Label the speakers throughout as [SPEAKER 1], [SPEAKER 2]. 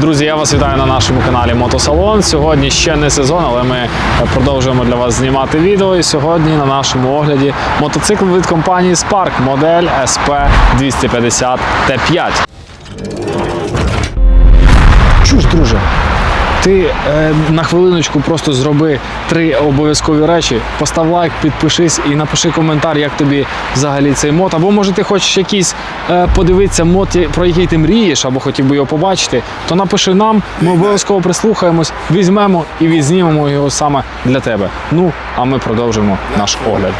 [SPEAKER 1] Друзі, я вас вітаю на нашому каналі Мотосалон. Сьогодні ще не сезон, але ми продовжуємо для вас знімати відео. І сьогодні на нашому огляді мотоцикл від компанії Spark, модель SP 250 T5. Чуєш, друже? Ти е, на хвилиночку просто зроби три обов'язкові речі. Постав лайк, підпишись і напиши коментар, як тобі взагалі цей мод. Або може ти хочеш якийсь е, подивитися мод, про який ти мрієш, або хотів би його побачити, то напиши нам, ми обов'язково прислухаємось, візьмемо і відзнімемо його саме для тебе. Ну, а ми продовжимо наш огляд.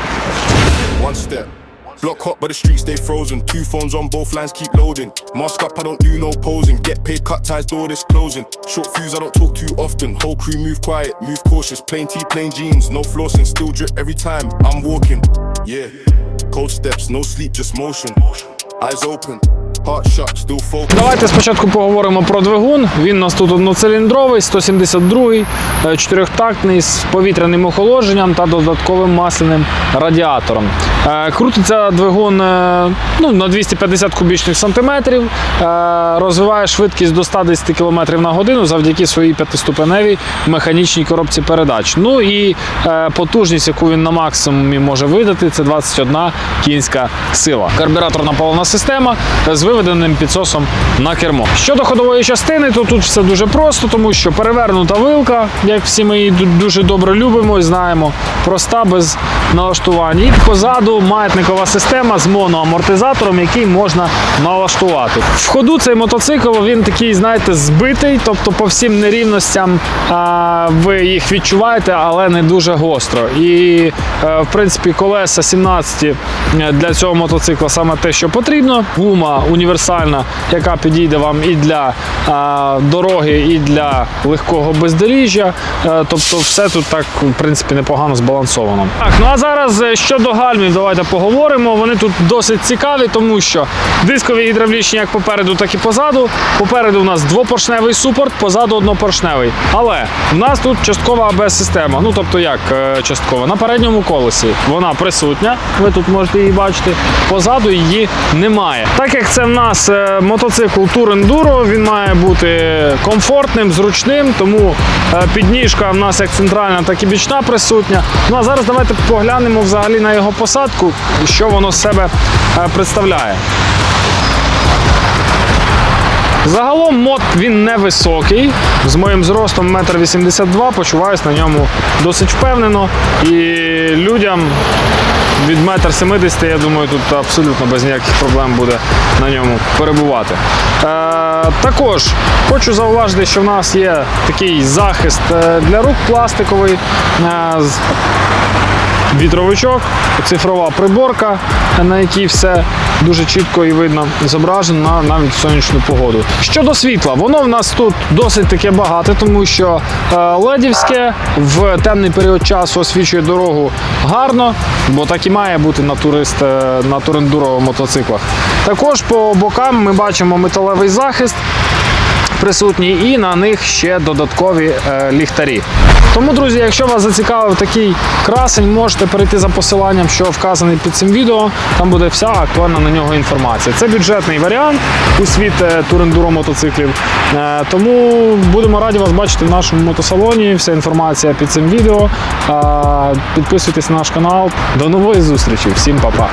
[SPEAKER 2] Block hot, but the streets stay frozen. Two phones on both lines keep loading. Mask up, I don't do no posing. Get paid, cut ties, door this closing. Short fuse, I don't talk too often. Whole crew move quiet, move cautious. Plain tee, plain jeans, no flossing. Still drip every time I'm walking. Yeah. Cold steps, no sleep, just motion. Eyes open,
[SPEAKER 1] Давайте спочатку поговоримо про двигун. Він у нас тут одноциліндровий, 172-й, е, чотирьохтактний з повітряним охолодженням та додатковим масляним радіатором. Е, Крутиться двигун е, ну, на 250 кубічних сантиметрів, розвиває швидкість до 110 км на годину завдяки своїй п'ятиступеневій механічній коробці передач. Ну і потужність, яку він на максимумі може видати, це 21 кінська сила. Карбюраторна паливна система виведеним підсосом на кермо. Щодо ходової частини, то тут все дуже просто, тому що перевернута вилка, як всі ми її дуже добре любимо і знаємо, проста без налаштування. І позаду маятникова система з моноамортизатором, який можна налаштувати. В ходу цей мотоцикл він такий, знаєте, збитий, тобто по всім нерівностям а, ви їх відчуваєте, але не дуже гостро. І е, в принципі колеса 17 для цього мотоцикла саме те, що потрібно. Гума універсальна, яка підійде вам і для а, дороги, і для легкого бездоріжжя. Е, Тобто, все тут так в принципі непогано збалансовано. Так, ну а зараз е, щодо гальмів, давайте поговоримо. Вони тут досить цікаві, тому що дискові гідравлічні як попереду, так і позаду. Попереду у нас двопоршневий супорт, позаду однопоршневий. Але в нас тут часткова АБС-система. Ну тобто, як е, часткова? На передньому колесі вона присутня. Ви тут можете її бачити. Позаду її немає. Так як це в нас е, мотоцикл Tour Enduro, він має бути комфортним, зручним, тому підніжка в нас як центральна, так і бічна присутня. Ну а зараз давайте поглянемо взагалі на його посадку, що воно з себе е, представляє. Загалом мод він невисокий. З моїм зростом 1,82 м почуваюся на ньому досить впевнено. І людям від 1,70 м, я думаю, тут абсолютно без ніяких проблем буде на ньому перебувати. Е, також хочу зауважити, що в нас є такий захист е, для рук пластиковий. е, вітровичок, цифрова приборка, на якій все дуже чітко і видно зображено на навіть сонячну погоду. Щодо світла, воно в нас тут досить таке багате, тому що е, ледівське в темний період часу освічує дорогу гарно, бо так і має бути на турист е, на турендурових мотоциклах. Також по бокам ми бачимо металевий захист присутні, і на них ще додаткові е, ліхтарі. Тому, друзі, якщо вас зацікавив такий красень, можете перейти за посиланням, що вказаний під цим відео. Там буде вся актуальна на нього інформація. Це бюджетний варіант у світ е, турендуро мотоциклів. Е, тому будемо раді вас бачити в нашому мотосалоні. Вся інформація під цим відео. Е, підписуйтесь на наш канал. До нової зустрічі. Всім па-па.